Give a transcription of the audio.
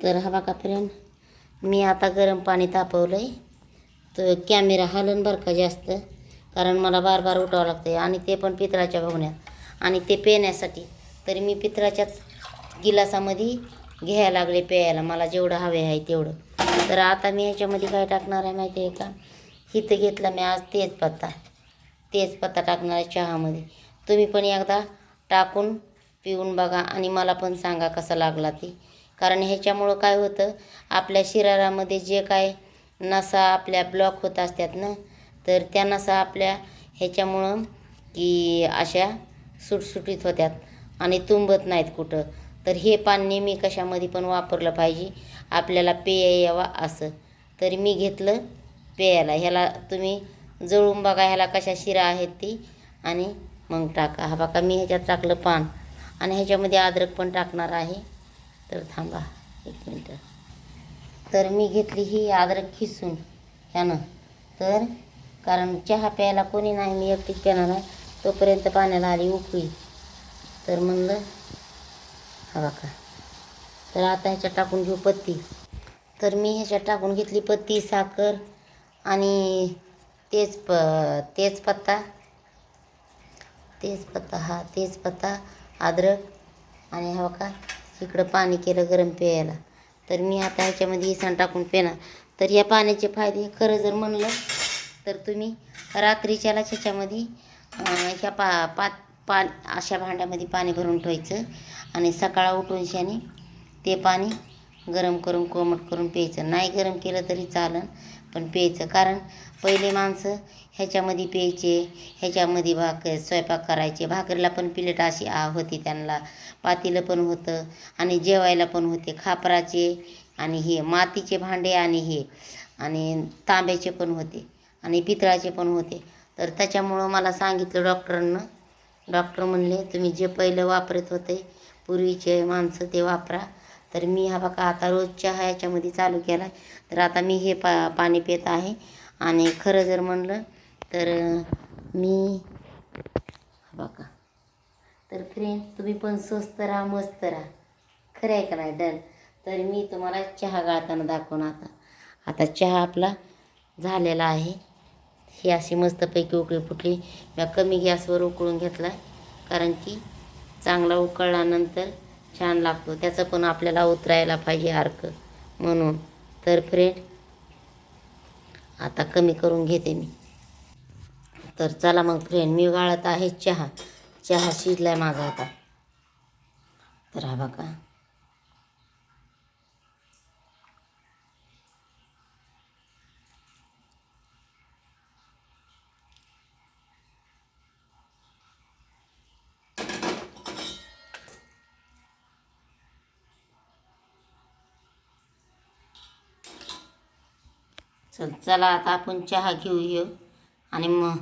तर हा बघा फ्रेंड मी आता गरम पाणी तापवलं आहे तर कॅमेरा हलन बरं का जास्त कारण मला बार बार उठावं लागतं आणि ते पण पितळाच्या भगण्यात आणि ते पेण्यासाठी तरी मी पितळाच्याच गिलासामध्ये घ्यायला लागले प्यायला. मला जेवढं हवे आहे तेवढं. तर आता मी ह्याच्यामध्ये काय टाकणार आहे माहिती आहे का? हिथं घेतला मी आज तेजपत्ता. तेजपत्ता टाकणार आहे चहामध्ये. तुम्ही पण एकदा टाकून पिऊन बघा आणि मला पण सांगा कसा लागला ते. कारण ह्याच्यामुळं काय होतं आपल्या शरीरामध्ये जे काय नसा आपल्या ब्लॉक होत असतात ना तर त्या नसा आपल्या ह्याच्यामुळं की अशा सुटसुटीत होत्यात आणि तुंबत नाहीत कुठं. तर हे पान नेहमी कशामध्ये पण वापरलं पाहिजे आपल्याला पेय यावा असं. तर मी घेतलं पेयाला. ह्याला तुम्ही जळून बघा ह्याला कशा शिरा आहेत ती आणि मग टाका. हा बघा मी ह्याच्यात टाकलं पान आणि ह्याच्यामध्ये अद्रक पण टाकणार आहे. तर थांबा एक मिनटं. तर मी घेतली ही अद्रक खिसून ह्यानं. तर कारण चहा प्यायला कोणी नाही मी एकटीच पिणार आहे. तोपर्यंत पाण्याला आली उकळी. तर म्हणलं हवा का तर आता ह्याच्यात टाकून घेऊ पत्ती. तर मी ह्याच्यात टाकून घेतली पत्ती साखर आणि तेज प तेजपत्ता. तेजपत्ता हा तेजपत्ता अद्रक आणि हवा का इकडं पाणी केलं गरम प्यायला. तर मी आता ह्याच्यामध्ये इसाण टाकून पेणार. तर या पाण्याचे फायदे खरं जर म्हणलं तर तुम्ही रात्रीच्याला ह्याच्यामध्ये ह्या पा पा पा अशा भांड्यामध्ये पाणी भरून ठेवायचं. आणि सकाळ उठूनशाने ते पाणी गरम करून कोमट करून प्यायचं. नाही गरम केलं तरी चालन पण प्यायचं. कारण पहिले माणसं ह्याच्यामध्ये प्यायचे ह्याच्यामध्ये भाक स्वयंपाक करायचे. भाकरीला पण प्लेट अशी आ होती त्यांना. पातीलं पण होतं आणि जेवायला पण होते. खापराचे आणि हे मातीचे भांडे आणि हे आणि तांब्याचे पण होते आणि पितळाचे पण होते. तर त्याच्यामुळं मला सांगितलं डॉक्टरांनं. डॉक्टर म्हणले तुम्ही जे पहिलं वापरत होते पूर्वीचे माणसं ते वापरा. तर मी हा बघा आता रोज चहा याच्यामध्ये चालू केला तर आता मी हे पा पाणी पित आहे. आणि खरं जर म्हणलं तर मी हा बघा. तर फ्रेंड तुम्ही पण स्वस्त राहा मस्त राहा. खरं आहे का नाही? डन. तर मी तुम्हाला चहा गाळताना दाखवून आता. आता चहा आपला झालेला आहे. ही अशी मस्तपैकी उकळी फुटली. मी कमी गॅसवर उकळून घेतला कारण की चांगला उकळल्यानंतर छान लागतो. त्याचं पण आपल्याला उतरायला पाहिजे अर्क. म्हणून. तर फ्रेंड आता कमी करून घेते मी. तर चला मग फ्रेंड मी गाळत आहे चहा. चहा शिजलाय माझा आता. तर हा बघा. चल चला आता आपण चहा घेऊ येऊ आणि मग